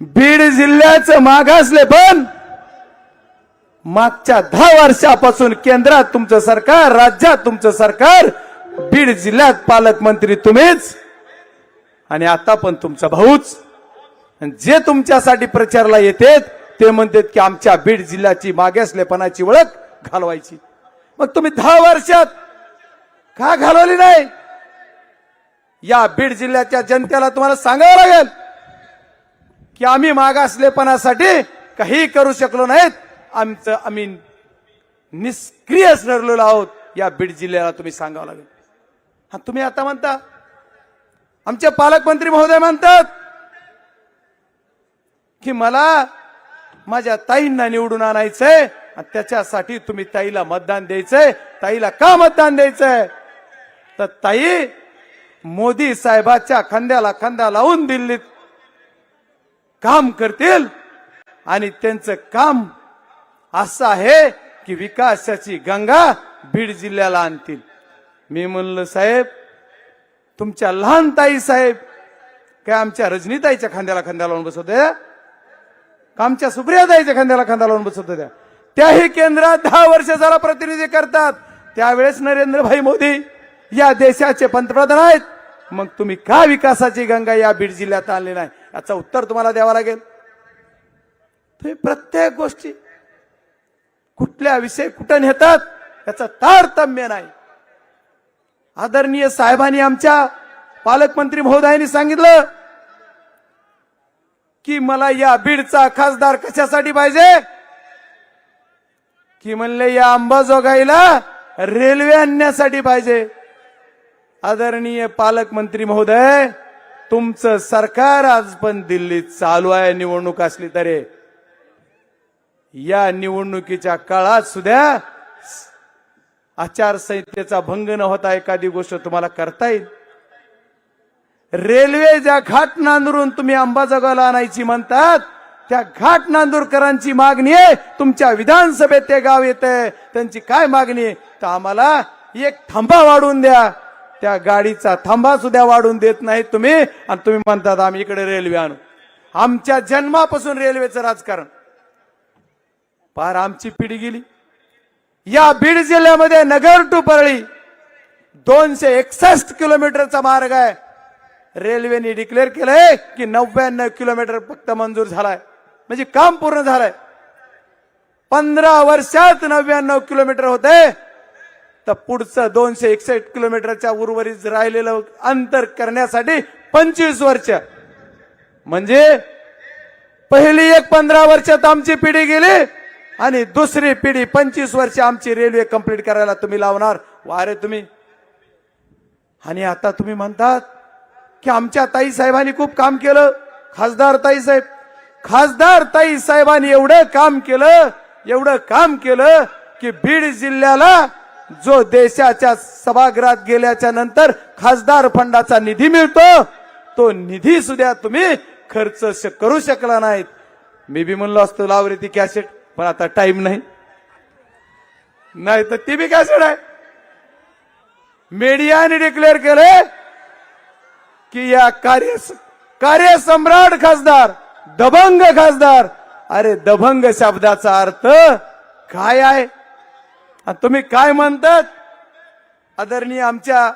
बीड जिल्ह्याचं मागासले पण मागच्या दहा वर्षापासून केंद्रात तुमचं सरकार राज्यात तुमचं सरकार बीड जिल्ह्यात पालकमंत्री तुम्हीच आणि आता पण तुमचा भाऊच. आणि जे तुमच्यासाठी प्रचारला येतेत ते म्हणतात की आमच्या बीड जिल्ह्याची मागासलेपणाची ओळख घालवायची. मग तुम्ही दहा वर्षात का घालवली नाही? या बीड जिल्ह्याच्या जनतेला तुम्हाला सांगावं लागेल. की आम्ही मागासलेपणासाठी काही करू शकलो नाहीत. आमचं आम्ही निष्क्रिय ठरलेलो आहोत. या बीड जिल्ह्याला तुम्ही सांगावं लागेल. हा तुम्ही आता म्हणता. आमचे पालकमंत्री महोदय म्हणतात की मला माझ्या ताईंना निवडून आणायचंय आणि त्याच्यासाठी तुम्ही ताईला मतदान द्यायचंय. ताईला का मतदान द्यायचंय? तर ताई मोदी साहेबाच्या खांद्याला खांदा लावून दिल्लीत काम करतील. आणि त्यांचं काम असं आहे की विकासाची गंगा बीड जिल्ह्याला आणतील. मी म्हणलं साहेब तुमच्या लहान ताई साहेब काय आमच्या रजनीताईच्या खांद्याला खांद्याला लावून बसवत होत्या? का आमच्या सुप्रियाताईच्या खांद्याला खांदा लावून बसवत होत्या? त्याही केंद्रात दहा वर्ष झाला प्रतिनिधी करतात. त्यावेळेस नरेंद्रभाई मोदी या देशाचे पंतप्रधान आहेत. मग तुम्ही का विकासाची गंगा या बीड जिल्ह्यात आणली नाही? याचं उत्तर तुम्हाला द्यावं लागेल. तुम्ही प्रत्येक गोष्टी कुठल्या विषय कुठं नेतात याचं तारतम्य नाही. आदरणीय साहेबांनी आमच्या पालकमंत्री महोदयांनी सांगितलं की मला या बीडचा खासदार कशासाठी पाहिजे? की म्हणले या अंबाजोगाईला रेल्वे आणण्यासाठी पाहिजे. आदरणीय पालकमंत्री महोदय तुमचं सरकार आज पण दिल्लीत चालू आहे निवडणूक असली तरी. या निवडणुकीच्या काळात सुद्धा आचारसंहितेचा भंग न होता एखादी गोष्ट तुम्हाला करता येईल. रेल्वे ज्या घाट नांदूरून तुम्ही अंबाजोगाला आणायची म्हणतात त्या घाट नांदूरकरांची मागणी आहे तुमच्या विधानसभेत ते गाव येत त्यांची काय मागणी तर आम्हाला एक थांबा वाढून द्या. त्या गाडीचा थांबा सुद्धा वाढवून देत नाही तुम्ही. आणि तुम्ही म्हणतात आम्ही इकडे रेल्वे आणू. आमच्या जन्मापासून रेल्वेचं राजकारण. पार आमची पिढी गेली. या बीड जिल्ह्यामध्ये नगर टू परळी दोनशे एकसष्ट किलोमीटरचा मार्ग आहे. रेल्वेने डिक्लेअर केलंय की नव्याण्णव किलोमीटर फक्त मंजूर झालाय. म्हणजे काम पूर्ण झालंय. पंधरा वर्षात नव्याण्णव किलोमीटर होते तर पुढचं दोनशे एकसष्ट किलोमीटरच्या उर्वरित राहिलेलं अंतर करण्यासाठी पंचवीस वर्ष. म्हणजे पहिली एक पंधरा वर्षात आमची पिढी गेली आणि दुसरी पिढी पंचवीस वर्ष आमची रेल्वे कंप्लीट करायला तुम्ही लावणार. वारे तुम्ही. आणि आता तुम्ही म्हणतात की आमच्या ताई साहेबांनी खूप काम केलं. खासदार ताई साहेब. खासदार ताई साहेबांनी एवढं काम केलं एवढं काम केलं की बीड जिल्ह्याला जो देशाच्या सभागृहात गेल्याच्यानंतर खासदार फंडाचा निधी मिळतो तो निधी सुद्धा तुम्ही खर्च श- करू शकला नाहीत. मी बी म्हणलो असतो लावरे ती कॅसेट पण आता टाइम नाही. नाही तर ती बी कॅसेट आहे. मीडियाने डिक्लेअर केलंय की या कार्य कार्यसम्राट खासदार दबंग खासदार अरे दबंग शब्दाचा अर्थ काय आहे? आणि तुम्ही काय म्हणतात? आदरणीय आमच्या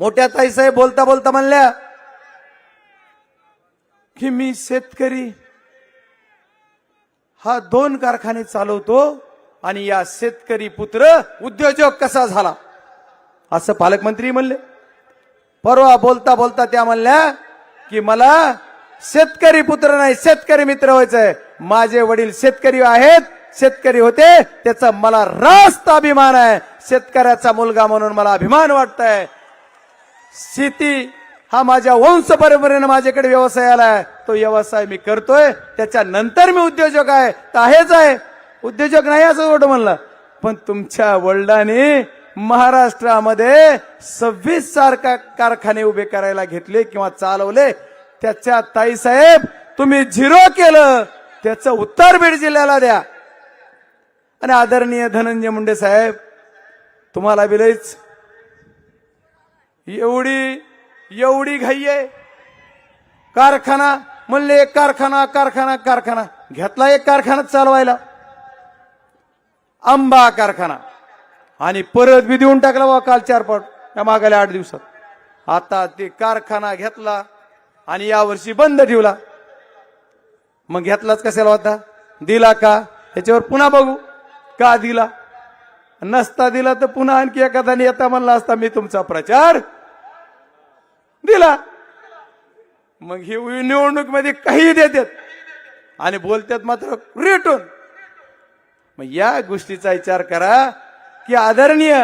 मोठ्या ताई साहेब बोलता बोलता म्हणल्या की मी शेतकरी हा दोन कारखाने चालवतो आणि या शेतकरी पुत्र उद्योजक कसा झाला? असं पालकमंत्री म्हणले. परवा बोलता बोलता त्या म्हणल्या की मला शेतकरी पुत्र नाही शेतकरी मित्र व्हायचंय. माझे वडील शेतकरी आहेत शेतकरी होते त्याचा मला रास्त अभिमान आहे. शेतकऱ्याचा मुलगा म्हणून मला अभिमान वाटतंय. शेती हा माझ्या वंश परंपरेनं माझ्याकडे व्यवसाय आलाय तो व्यवसाय मी करतोय त्याच्यानंतर मी उद्योजक आहे. तर आहेच आहे. उद्योजक नाही असं एवढं म्हणलं. पण तुमच्या वडिलांनी महाराष्ट्रामध्ये सव्वीस सारखा कारखाने उभे करायला घेतले किंवा चालवले. त्याच्या ताईसाहेब तुम्ही झिरो केलं. त्याचं उत्तर बीड जिल्ह्याला द्या. आणि आदरणीय धनंजय मुंडे साहेब तुम्हाला बिलच एवढी एवढी घाई आहे. कारखाना म्हणले एक कारखाना कारखाना कारखाना. घेतला एक कारखाना चालवायला. आंबा कारखाना. आणि परत बी देऊन टाकला बा काल चार पट त्या मागायला आठ दिवसात. आता ते कारखाना घेतला आणि यावर्षी बंद ठेवला. मग घेतलाच कशाला होता? दिला का? त्याच्यावर पुन्हा बघू. का दिला? नसता दिला तर पुन्हा आणखी एखादा येता म्हणला असता मी तुमचा प्रचार दिला. मग ही निवडणूकमध्ये काही देतात आणि बोलतात मात्र रेटून. मग या गोष्टीचा विचार करा की आदरणीय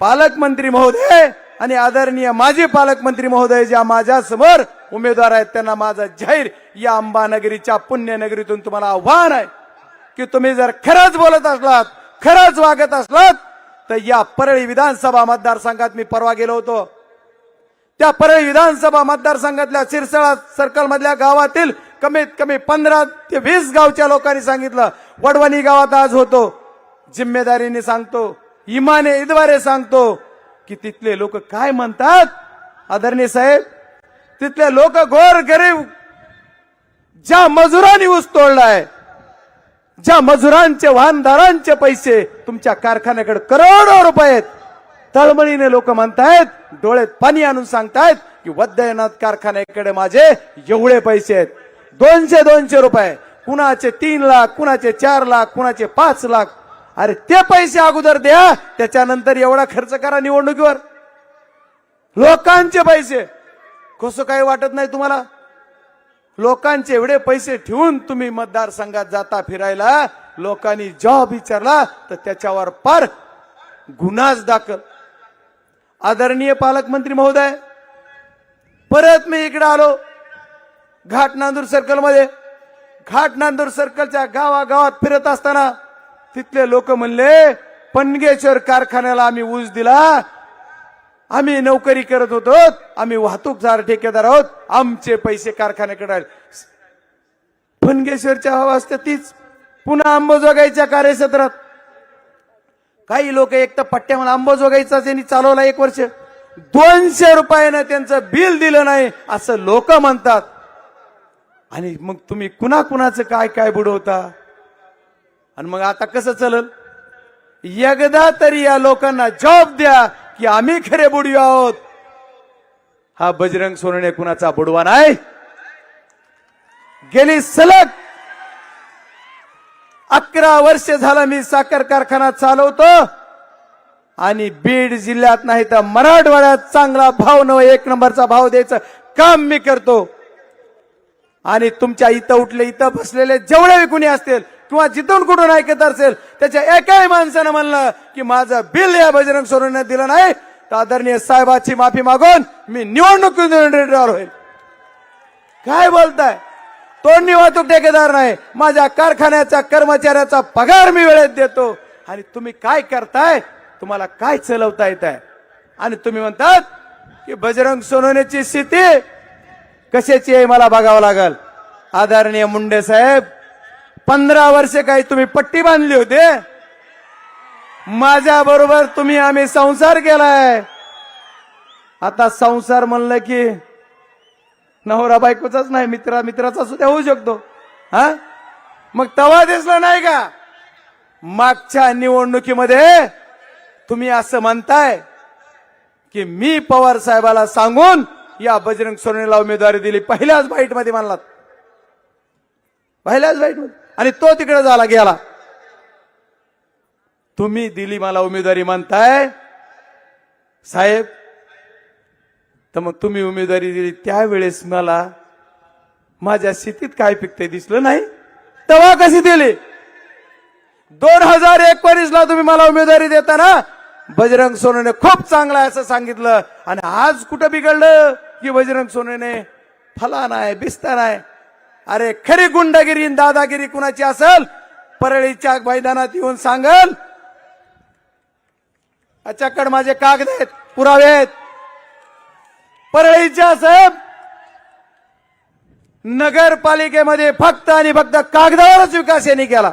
पालकमंत्री महोदय आणि आदरणीय माजी पालकमंत्री महोदय ज्या माझ्यासमोर उमेदवार आहेत त्यांना माझा जाहीर या अंबानगरीच्या पुण्यनगरीतून तुम्हाला आव्हान आहे. की तुम्ही जर खरंच बोलत असलात खरंच वागत असलात तर या परळी विधानसभा मतदारसंघात मी परवा गेलो होतो. त्या परळी विधानसभा मतदारसंघातल्या सिरसळा सर्कल मधल्या गावातील कमीत कमी पंधरा ते वीस गावच्या लोकांनी सांगितलं वडवणी गावात आज होतो. जिम्मेदारीने सांगतो इमाने इद्वारे सांगतो की तिथले लोक काय म्हणतात? आदरणीय साहेब तिथले लोक गोर गरीब ज्या मजुरांनी ऊस तोडलाय ज्या मजुरांचे वाहनदारांचे पैसे तुमच्या कारखान्याकडे करोडो रुपये आहेत. तळमळीने लोक म्हणतायत डोळ्यात पाणी आणून सांगतायत की वद्यनाथ कारखान्याकडे माझे एवढे पैसे आहेत. दोनशे दोनशे रुपये. कुणाचे तीन लाख कुणाचे चार लाख कुणाचे पाच लाख. अरे ते पैसे अगोदर द्या त्याच्यानंतर एवढा खर्च करा निवडणुकीवर. लोकांचे पैसे. कसं काही वाटत नाही तुम्हाला? लोकांचे एवढे पैसे ठेवून तुम्ही मतदारसंघात जाता फिरायला लोकांनी जॉब विचारला तर त्याच्यावर पार गुन्हाच दाखल. आदरणीय पालकमंत्री महोदय परत मी इकडे आलो घाट नांदूर सर्कलमध्ये घाट नांदूर सर्कलच्या गावागावात फिरत असताना तिथले लोक म्हणले पनगेश्वर कारखान्याला आम्ही ऊस दिला आम्ही नोकरी करत होतो आम्ही वाहतूकदार ठेकेदार आहोत. आमचे पैसे कारखान्याकडे आले. फणगेश्वरच्या असते तीच. पुन्हा अंबाजोगाईच्या कार्यक्षेत्रात. काही लोक एक तर पट्ट्या म्हणून अंबाजोगाईचा त्यांनी चालवला एक वर्ष. दोनशे रुपयानं त्यांचं बिल दिलं नाही असं लोक म्हणतात. आणि मग तुम्ही कुणा कुणाचं काय काय बुडवता? आणि मग आता कसं चलल? एकदा तरी या लोकांना जॉब द्या. की आम्ही खरे बुडवी आहोत. हा बजरंग सोनणे कुणाचा बुडवा नाही? गेली सलग अकरा वर्ष झालं मी साखर कारखाना चालवतो आणि बीड जिल्ह्यात नाही तर मराठवाड्यात चांगला भाव न एक नंबरचा भाव द्यायचं काम मी करतो. आणि तुमच्या इथं उठले इथं बसलेले जेवढे कुणी असतील किंवा जिथून कुठून ऐकत असेल त्याच्या एकाही माणसानं म्हणलं की माझं बिल या बजरंग सोडून दिलं नाही. तर आदरणीय साहेबाची माफी मागून मी निवडणूक होईल. काय बोलताय? तोंडी वाहतूक ठेकेदार नाही. माझ्या कारखान्याचा कर्मचाऱ्याचा पगार मी वेळेत देतो. आणि तुम्ही काय करताय? तुम्हाला काय चलवता येत आहे आणि तुम्ही म्हणतात की बजरंग सोनवण्याची स्थिती कशाची आहे मला बघावं लागल. आदरणीय मुंडे साहेब पंधरा वर्षे काही तुम्ही पट्टी बांधली होते? माझ्या बरोबर तुम्ही आम्ही संसार केलाय. आता संसार म्हणलं की नवरा बायकोचाच नाही मित्रा मित्राचा सुद्धा होऊ शकतो. हा? मग तवा दिसला नाही का? मागच्या निवडणुकीमध्ये तुम्ही असं म्हणताय की मी पवार साहेबाला सांगून या बजरंग सोनेला उमेदवारी दिली. पहिल्याच बाईटमध्ये मानलात. पहिल्याच बाईटमध्ये आणि तो तिकडे झाला गेला. तुम्ही दिली मला उमेदवारी म्हणताय. साहेब तर मग तुम्ही उमेदवारी दिली त्यावेळेस मला माझ्या स्थितीत काय पिकते दिसलं नाही. तेव्हा कशी दिली? दोन हजार एकोणीस ला तुम्ही मला उमेदवारी देताना बजरंग सोनेने खूप चांगला आहे असं सांगितलं. आणि आज कुठं बिघडलं की बजरंग सोनेने फला नाही बिस्ता नाही अरे खरी गुंडगिरी दादागिरी कुणाची असेल? परळीच्या मैदानात येऊन सांगल. अच्याकड माझे कागद आहेत पुरावे आहेत. परळीच्या साहेब नगरपालिकेमध्ये फक्त आणि फक्त कागदावरच विकास यांनी केला.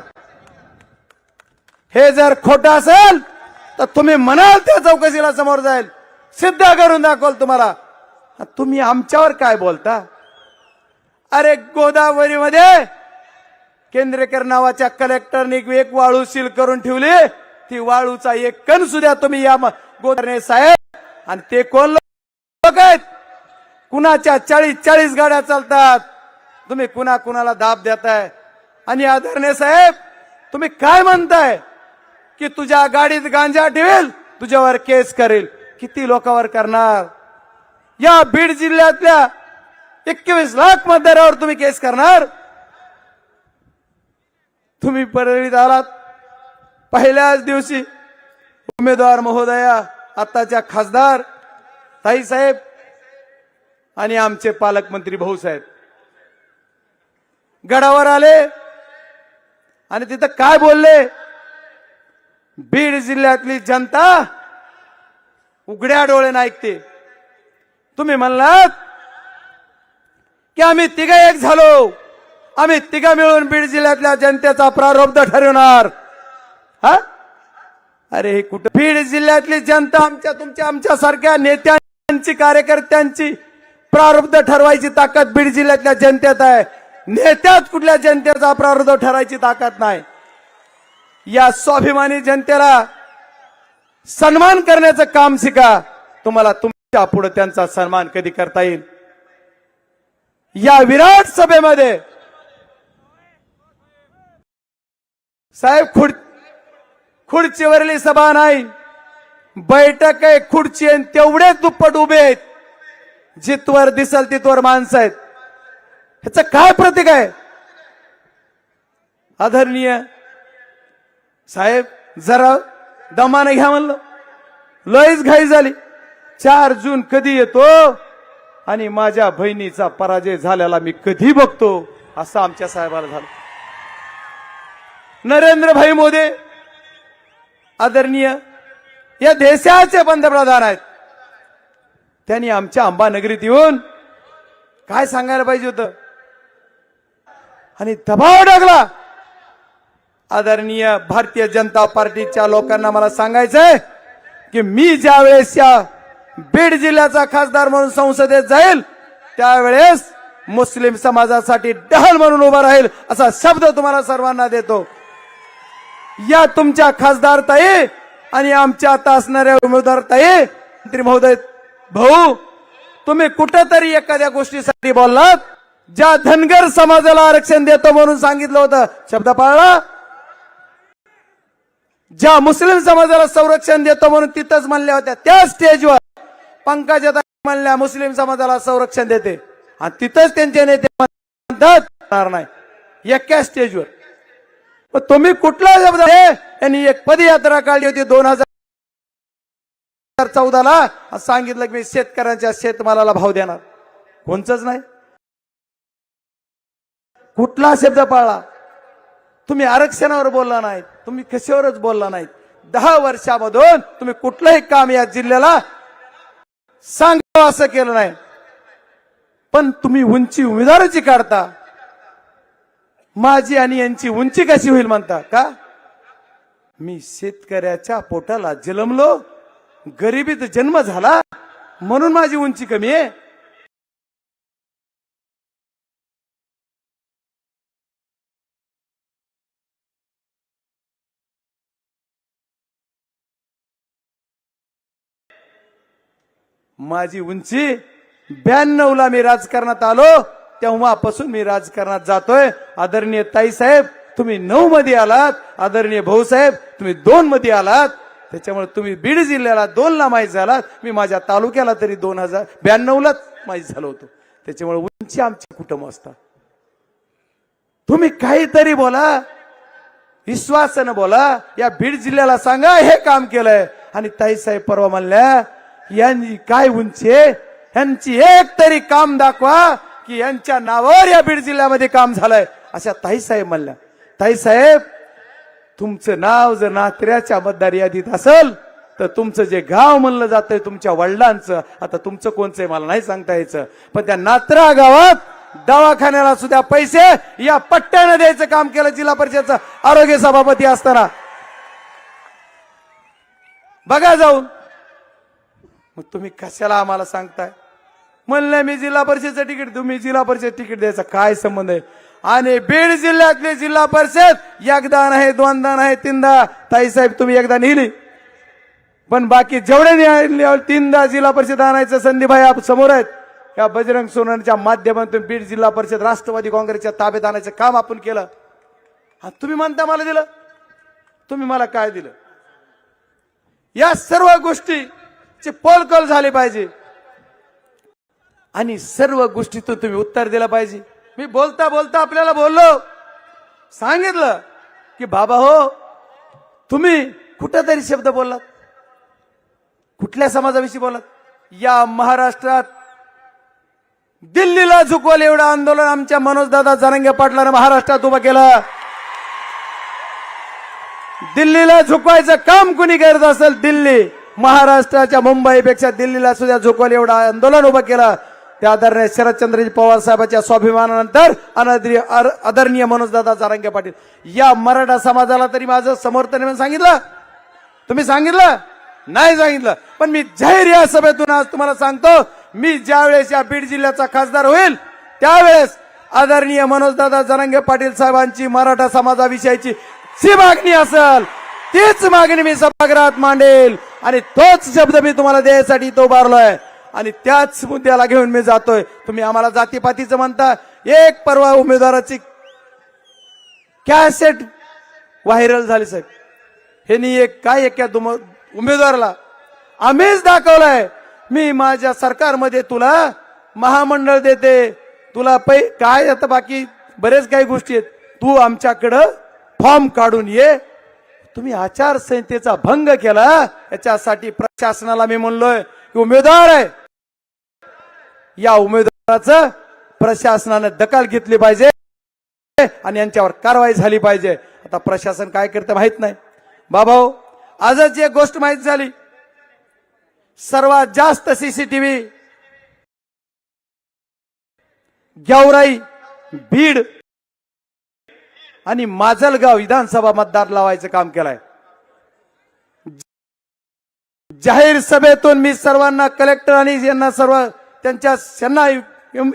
हे जर खोटं असेल तर तुम्ही म्हणाल त्या चौकशीला समोर जाईल. सिद्ध करून दाखवल तुम्हाला. तुम्ही आमच्यावर काय बोलता? अरे गोदावरीमध्ये केंद्रेकर नावाच्या कलेक्टरने एक वाळू सील करून ठेवली. ती वाळूचा एक कण सुद्धा तुम्ही या म- साहेब. आणि ते कोण लोक आहेत? कुणाच्या चाळीस चाळीस गाड्या चालतात? तुम्ही कुणा कुणाला दाब देताय? आणि आदरणे साहेब तुम्ही काय म्हणताय? की तुझ्या गाडीत गांजा ठेवेल तुझ्यावर केस करेल. किती लोकांवर करणार? या बीड जिल्ह्यातल्या एकवीस लाख मतदारावर तुम्ही केस करणार? तुम्ही परळीत आलात. पहिल्याच दिवशी उमेदवार महोदया आताच्या खासदार ताईसाहेब आणि आमचे पालकमंत्री भाऊसाहेब गडावर आले आणि तिथं काय बोलले? बीड जिल्ह्यातली जनता उघड्या डोळे ऐकते. तुम्ही म्हणलात की आम्ही तिघ एक झालो. आम्ही तिघ मिळून बीड जिल्ह्यातल्या जनतेचा प्रारब्ध ठरवणार. हा? अरे हे कुठं? बीड जिल्ह्यातली जनता आमच्या तुमच्या आमच्यासारख्या नेत्यांची कार्यकर्त्यांची प्रारब्ध ठरवायची ताकद बीड जिल्ह्यातल्या जनतेत आहे. नेत्यात कुठल्या जनतेचा प्रारब्ध ठरायची ताकद नाही. या स्वाभिमानी जनतेला सन्मान करण्याचं काम शिका. तुम्हाला तुमच्यापुढे त्यांचा सन्मान कधी करता येईल? या विराट सभेमध्ये साहेब खुड खुर्चीवरली सभा नाही. बैठक आहे खुर्ची आहे तेवढेच दुप्पट उभे आहेत. जितवर दिसल तिथवर माणसं आहेत. ह्याचं काय प्रतीक आहे? आदरणीय साहेब जरा दमाने घ्या म्हणलं. लयच घाई झाली. चार जून कधी येतो? आणि माझ्या बहिणीचा पराजय झालेला मी कधी बघतो? असं आमच्या साहेबाला झालं. नरेंद्रभाई मोदी आदरणीय या देशाचे पंतप्रधान आहेत. त्यांनी आमच्या अंबानगरीत येऊन काय सांगायला पाहिजे होतं? आणि दबाव टाकला. आदरणीय भारतीय जनता पार्टीच्या लोकांना मला सांगायचंय की मी ज्या वेळेस या बीड जिल्ह्याचा खासदार म्हणून संसदेत जाईल त्यावेळेस मुस्लिम समाजासाठी डहल म्हणून उभा राहील असा शब्द तुम्हाला सर्वांना देतो. या तुमच्या खासदार ताई आणि आमच्या आता असणाऱ्या उमेदवार ताई मंत्री महोदय भाऊ तुम्ही कुठेतरी एखाद्या गोष्टीसाठी बोललात ज्या धनगर समाजाला आरक्षण देतो म्हणून सांगितलं होतं. शब्द पाळला? ज्या मुस्लिम समाजाला संरक्षण देतो म्हणून तिथंच म्हणल्या होत्या त्या स्टेजवर पंकजा म्हणल्या मुस्लिम समाजाला संरक्षण देते. आणि तिथंच त्यांचे नेते म्हणतात नाही. एका स्टेजवर. मग तुम्ही कुठला शब्द त्यांनी यांनी एक पदयात्रा काढली होती दोन हजार चौदाला. सांगितलं की मी शेतकऱ्यांच्या शेतमालाला भाव देणार. कोणचंच नाही. कुठला शब्द पाळला? तुम्ही आरक्षणावर बोलला नाहीत. तुम्ही कशावरच बोलला नाहीत. दहा वर्षामधून तुम्ही कुठलंही काम या जिल्ह्याला सांगावं असं केलं नाही. पण तुम्ही उंची उमेदवाराची काढता. माझी आणि यांची उंची कशी होईल म्हणता का? मी शेतकऱ्याच्या पोटाला जलमलो गरिबीत जन्म झाला म्हणून माझी उंची कमी आहे. माझी उंची ब्याण्णव ला मी राजकारणात आलो तेव्हापासून मी राजकारणात जातोय. आदरणीय ताईसाहेब तुम्ही नऊ मध्ये आलात. आदरणीय भाऊसाहेब तुम्ही दोन मध्ये आलात. त्याच्यामुळे तुम्ही बीड जिल्ह्याला दोन ला माहीत झालात. मी माझ्या तालुक्याला तरी दोन हजार ब्याण्णवलाच माहीत झालो होतो. त्याच्यामुळे उंची आमची कुटुंब असतात तुम्ही काहीतरी बोला विश्वासानं बोला. या बीड जिल्ह्याला सांगा हे काम केलंय. आणि ताईसाहेब परवा म्हणल्या यांनी काय उंचे? यांची एक तरी काम दाखवा की यांच्या नावावर या बीड जिल्ह्यामध्ये काम झालंय. अशा ताईसाहेब म्हणल्या ताईसाहेब तुमचं नाव जर नात्र्याच्या मतदार यादीत असेल तर तुमचं जे गाव म्हणलं जातंय तुमच्या वडिलांचं आता तुमचं कोणचं आहे मला नाही सांगता यायचं पण त्या नात्रा गावात दवाखान्याला सुद्धा पैसे या पट्ट्यानं द्यायचं काम केलं जिल्हा परिषदचं आरोग्य सभापती असताना. बघा जाऊन मग तुम्ही कशाला आम्हाला सांगताय? म्हणलं मी जिल्हा परिषदचं तिकीट तुम्ही जिल्हा परिषद तिकीट द्यायचा काय संबंध आहे? आणि बीड जिल्ह्यातले जिल्हा परिषद एकदा नाही दोनदा नाही तीनदा. ताईसाहेब तुम्ही एकदा नेली. पण बाकी जेवढे तीनदा जिल्हा परिषद आणायचं संधीभाई आप समोर आहेत. या बजरंग सोनांच्या माध्यमातून बीड जिल्हा परिषद राष्ट्रवादी काँग्रेसच्या ताब्यात आणायचं काम आपण केलं. हा तुम्ही म्हणता मला दिलं. तुम्ही मला काय दिलं? या सर्व गोष्टी गोष्टीचे पळकळ झाले पाहिजे. आणि सर्व गोष्टीतून तुम्ही उत्तर दिलं पाहिजे. मी बोलता बोलता आपल्याला बोललो. सांगितलं की बाबा हो तुम्ही कुठेतरी शब्द बोललात. कुठल्या समाजाविषयी बोलत या महाराष्ट्रात दिल्लीला झुकवलं एवढं आंदोलन आमच्या मनोजदादा जरंगे पाटलानं महाराष्ट्रात उभं केलं. दिल्लीला झुकवायचं काम कुणी करत असेल दिल्ली महाराष्ट्राच्या मुंबईपेक्षा दिल्लीला सुद्धा झुकवलं एवढं आंदोलन उभं केलं. त्या आदरणीय शरदचंद्रजी पवार साहेबांच्या स्वाभिमानानंतर अनादरणीय आदरणीय मनोजदादा जारंगे पाटील. या मराठा समाजाला तरी माझं समर्थन सांगितलं. तुम्ही सांगितलं? नाही सांगितलं. पण मी जाहीर या सभेतून आज तुम्हाला सांगतो मी ज्यावेळेस या बीड जिल्ह्याचा खासदार होईल त्यावेळेस आदरणीय मनोजदादा जरांगे पाटील साहेबांची मराठा समाजाविषयीची जी मागणी असेल तीच मागणी मी सभागृहात मांडेल. आणि तोच शब्द मी तुम्हाला द्यायसाठी तो उभारलोय आणि त्याच मुद्द्याला घेऊन मी जातोय. तुम्ही आम्हाला जातीपातीचं म्हणता. एक परवा उमेदवाराची कॅसेट व्हायरल झाली साहेब. ह्यानी एक काय एका दुम- उमेदवाराला आम्हीच दाखवलंय. मी माझ्या सरकारमध्ये तुला महामंडळ देते. तुला पै काय आता बाकी बरेच काही गोष्टी आहेत. तू आमच्याकडं फॉर्म काढून ये. तुम्ही आचारसंहितेचा भंग केला याच्यासाठी प्रशासनाला मी म्हणलोय की उमेदवार आहे. या उमेदवाराचं प्रशासनाने दखल घेतली पाहिजे आणि यांच्यावर कारवाई झाली पाहिजे. आता प्रशासन काय करतं माहीत नाही. बाबा आजच एक गोष्ट माहीत झाली. सर्वात जास्त सीसीटीव्ही गेवराई बीड आणि माजलगाव विधानसभा मतदार लावायचं काम केलंय. जाहीर सभेतून मी सर्वांना कलेक्टर आणि यांना सर्व त्यांच्या त्यांना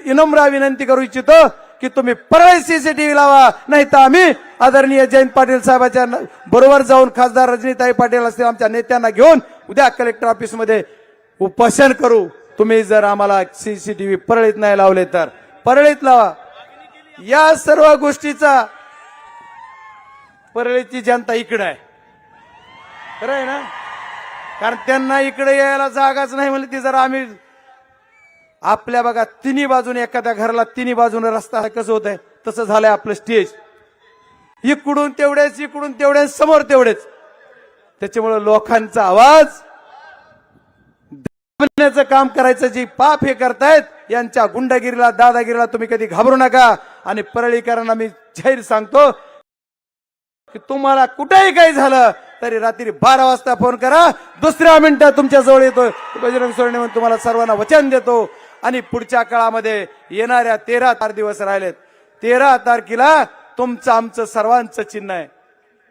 इनम्र विनंती करू इच्छितो की तुम्ही परळी सीसीटीव्ही लावा नाही तर आम्ही आदरणीय जयंत पाटील साहेबांच्या बरोबर जाऊन खासदार रजनीताई पाटील असतील आमच्या नेत्यांना घेऊन उद्या कलेक्टर ऑफिसमध्ये उपोषण करू. तुम्ही जर आम्हाला सीसीटीव्ही परळीत नाही लावले तर. परळीत लावा. या सर्व गोष्टीचा परळीची जनता इकडं आहे. खरं आहे ना? कारण त्यांना इकडे यायला जागाच नाही म्हणलं ती जरा आम्ही आपल्या बघा तिन्ही बाजूने एखाद्या घराला तिन्ही बाजूने रस्ता कसं होत आहे तसं झालंय आपलं स्टेज इकडून तेवढेच इकडून तेवढेच समोर तेवढेच. त्याच्यामुळे लोकांचा आवाज दाबण्याचं काम करायचं जे पाप हे करतायत यांच्या गुंडगिरीला दादागिरीला तुम्ही कधी घाबरू नका. आणि परळीकरांना मी जाहीर सांगतो की तुम्हाला कुठेही काही झालं तरी रात्री बारा वाजता फोन करा. दुसऱ्या मिनिटात तुमच्या जवळ येतो बजरंग सोडणे म्हणून तुम्हाला सर्वांना वचन देतो. आणि पुढच्या काळामध्ये येणाऱ्या तेरा तार दिवस राहिलेत. तेरा तारखेला तुमचं आमचं सर्वांचं चिन्ह आहे.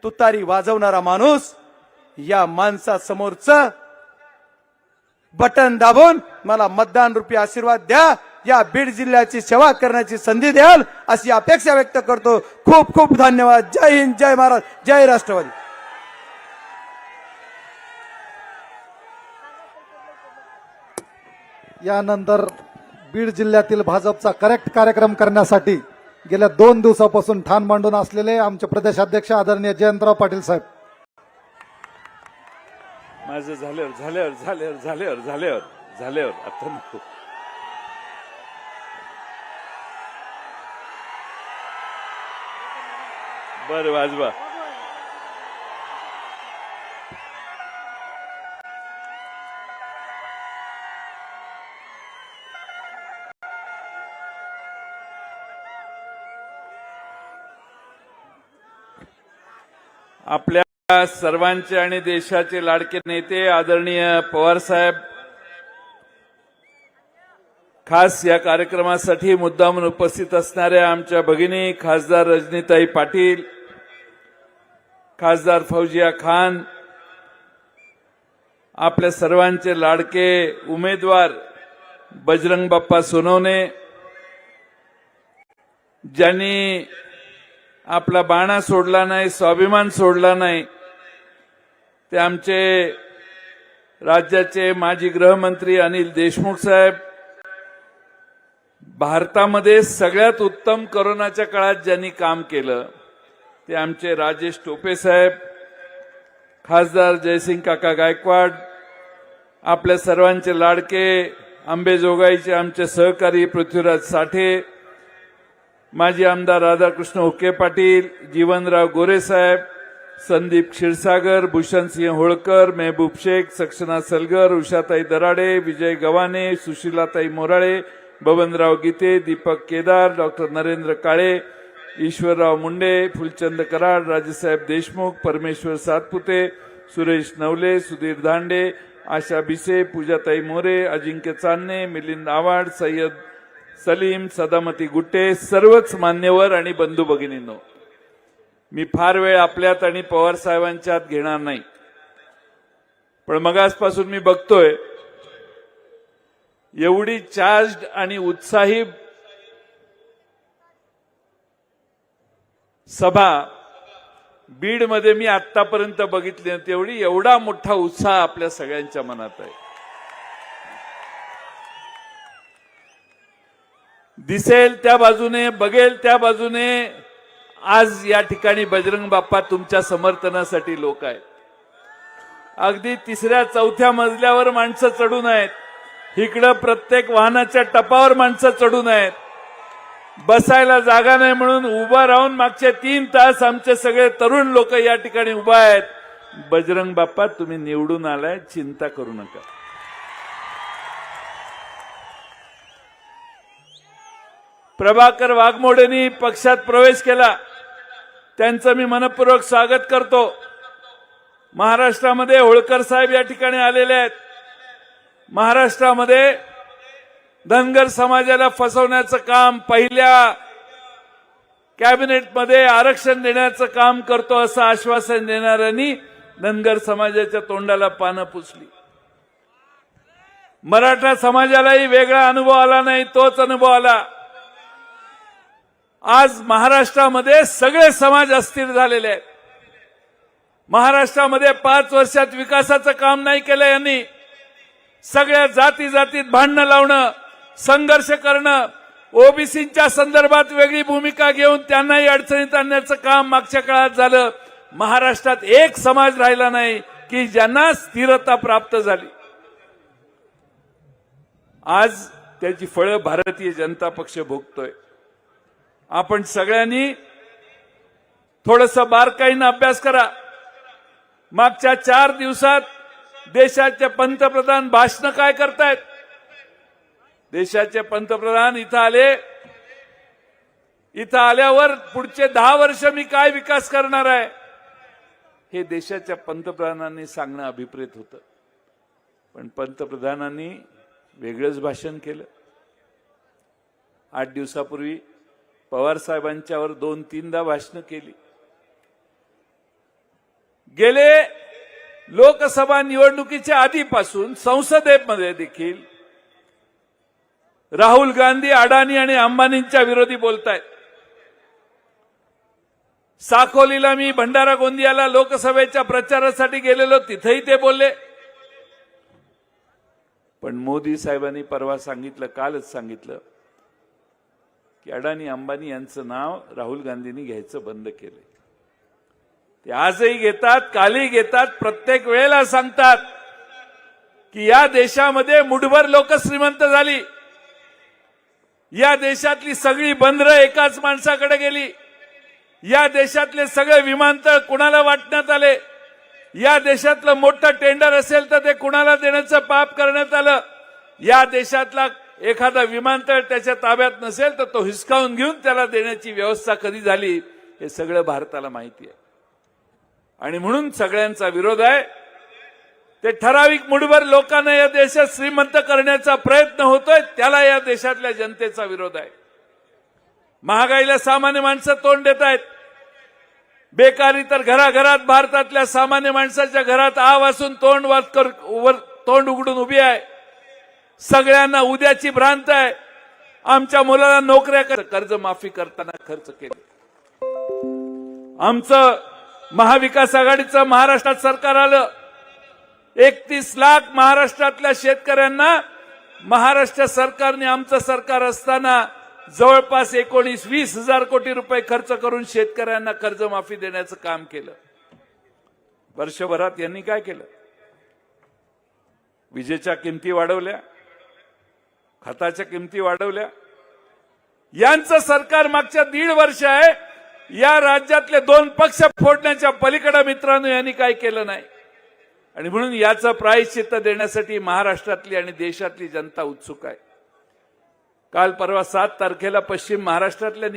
तुतारी वाजवणारा माणूस या माणसासमोरचं बटन दाबून मला मतदान रुपये आशीर्वाद द्या. या बीड जिल्ह्याची सेवा करण्याची संधी द्याल अशी अपेक्षा व्यक्त करतो. खूप खूप धन्यवाद. जय हिंद जय महाराज जय राष्ट्रवादी. यानंतर बीड जिल्ह्यातील भाजपचा करेक्ट कार्यक्रम करण्यासाठी गेल्या दोन दिवसापासून ठाण मांडून असलेले आमचे प्रदेशाध्यक्ष आदरणीय जयंतराव पाटील साहेब. माझं झाल्यावर झाल्यावर झाल्यावर झाल्यावर झाल्यावर झाल्यावर आता नको. बरं वाजवा. आपल्या सर्वांचे आणि देशाचे लाडके नेते आदरणीय पवारसाहेब खास या कार्यक्रमासाठी मुद्दामून उपस्थित असणाऱ्या आमच्या भगिनी खासदार रजनीताई पाटील खासदार फौजिया खान आपल्या सर्वांचे लाडके उमेदवार बजरंग बाप्पा सोनवणे ज्यांनी आपला बाणा सोडला नाही स्वाभिमान सोडला नाही ते आमचे राज्याचे माजी गृहमंत्री अनिल देशमुख साहेब भारतामध्ये सगळ्यात उत्तम करोनाच्या काळात ज्यांनी काम केलं ते आमचे राजेश टोपे साहेब खासदार जयसिंग काका गायकवाड आपल्या सर्वांचे लाडके आंबेजोगाईचे आमचे सहकारी पृथ्वीराज साठे माजी आमदार राधाकृष्ण हुके पाटील जीवनराव गोरेसाहेब संदीप क्षीरसागर भूषणसिंह होळकर मेहबूब शेख सक्षना सलगर उषाताई दराडे विजय गव्हाणे सुशीलाताई मोराळे बबनराव गीते दीपक केदार डॉक्टर नरेंद्र काळे ईश्वरराव मुंडे फुलचंद कराड राजेसाहेब देशमुख परमेश्वर सातपुते सुरेश नवले सुधीर धांडे आशा भिसे पूजाताई मोरे अजिंक्य चांदणे मिलिंद आवाड सय्यद सलीम सदामती गुट्टे सर्वच मान्यवर आणि बंधू भगिनींनो मी फार वेळ आपल्यात आणि पवार साहेबांच्यात घेणार नाही पण मगासपासून मी बघतोय एवढी चार्ज आणि उत्साही सभा. बीडमध्ये मी आतापर्यंत बघितली तेवढी एवढा मोठा उत्साह आपल्या सगळ्यांच्या मनात आहे. दिसेल त्या बाजूने बघेल त्या बाजूने आज या ठिकाणी बजरंग बाप्पा तुमच्या समर्थनासाठी लोक आहेत. अगदी तिसऱ्या चौथ्या मजल्यावर माणसं चढून आहेत. इकडं प्रत्येक वाहनाच्या टपावर माणसं चढून आहेत. बसायला जागा नाही म्हणून उभा राहून मागचे तीन तास आमचे सगळे तरुण लोक या ठिकाणी उभा आहेत. बजरंग बाप्पा तुम्ही निवडून आलाय चिंता करू नका. प्रभाकर वाघमोडेंनी पक्षात प्रवेश केला. त्यांचं मी मनपूर्वक स्वागत करतो. महाराष्ट्रामध्ये होळकर साहेब या ठिकाणी आलेले आहेत. महाराष्ट्रामध्ये धनगर समाजाला फसवण्याचं काम पहिल्या कॅबिनेटमध्ये आरक्षण देण्याचं काम करतो असं आश्वासन देणाऱ्यांनी धनगर समाजाच्या तोंडाला पानं पुसली. मराठा समाजालाही वेगळा अनुभव आला नाही तोच अनुभव आला. आज महाराष्ट्रामध्ये सगळे समाज अस्थिर झालेले आहेत. महाराष्ट्रामध्ये पाच वर्षात विकासाचं काम नाही केलं यांनी. सगळ्या जाती जातीत भांडणं लावणं संघर्ष करणं ओबीसीच्या संदर्भात वेगळी भूमिका घेऊन त्यांनाही अडचणीत आणण्याचं काम मागच्या काळात झालं. महाराष्ट्रात एक समाज राहिला नाही की ज्यांना स्थिरता प्राप्त झाली. आज त्याची फळं भारतीय जनता पक्ष भोगतोय. आपण सगळ्यांनी थोडस बारकाईनं अभ्यास करा. मागच्या चार दिवसात देशाचे पंतप्रधान भाषण काय करतायत? देशाचे पंतप्रधान इथं आले. इथं आल्यावर पुढचे दहा वर्ष मी काय विकास करणार आहे? हे देशाच्या पंतप्रधानांनी सांगणं अभिप्रेत होतं. पण पंतप्रधानांनी वेगळंच भाषण केलं. आठ दिवसापूर्वी पवार साहेबांच्यावर दोन तीनदा भाषणं केली. गेले लोकसभा निवडणुकीच्या आधीपासून संसदेमध्ये देखील राहुल गांधी अडाणी आणि अंबानींच्या विरोधी बोलतायत. साकोलीला मी भंडारा गोंदियाला लोकसभेच्या प्रचारासाठी गेलेलो तिथेही ते बोलले. पण मोदी साहेबांनी परवा सांगितलं कालच सांगितलं की अडाणी अंबानी यांचं नाव राहुल गांधींनी घ्यायचं बंद केलं ते आजही घेतात कालही घेतात प्रत्येक वेळेला सांगतात की या देशामध्ये मुठभर लोक श्रीमंत झाली. या देशातली सगळी बंदरं एकाच माणसाकडे गेली. या देशातले सगळे विमानतळ कुणाला वाटण्यात आले? या देशातलं मोठं टेंडर असेल तर ते कुणाला देण्याचं पाप करण्यात आलं? या देशातला एखादा विमानतळ त्याच्या ताब्यात नसेल तर तो हिसकावून घेऊन त्याला देण्याची व्यवस्था कधी झाली? हे सगळं भारताला माहिती आहे. आणि म्हणून सगळ्यांचा विरोध आहे. ते ठराविक मुठभर लोकांना या देशात श्रीमंत करण्याचा प्रयत्न होतोय त्याला या देशातल्या जनतेचा विरोध आहे. महागाईला सामान्य माणसं तोंड देत आहेत. बेकारी तर घराघरात भारतातल्या सामान्य माणसाच्या घरात आ वासून तोंड वाद कर वर तोंड उघडून उभी आहे. सगळ्यांना उद्याची भ्रांत आहे. आमच्या मुलाला नोकऱ्या कर- कर्ज माफी करताना खर्च केले. आमचं महाविकास आघाडीचं महाराष्ट्रात सरकार आलं. एकतीस लाख महाराष्ट्रातल्या शेतकऱ्यांना महाराष्ट्र सरकारने आमचं सरकार असताना जवळपास एकोणीस वीस हजार कोटी रुपये खर्च करून शेतकऱ्यांना कर्जमाफी देण्याचं काम केलं. वर्षभरात यांनी काय केलं? विजेच्या किमती वाढवल्या खताच्या किमती वाढवल्या. यांचं सरकार मागच्या दीड वर्ष आहे. या राज्यातले दोन पक्ष फोडण्याच्या पलीकडे मित्रांनो यांनी काय केलं नाही? आणि म्हणून याचा प्रायश्चित्त देण्यासाठी महाराष्ट्रातली आणि देशातली जनता उत्सुक आहे. काल परवा सात तारखेला पश्चिम महाराष्ट्रातल्या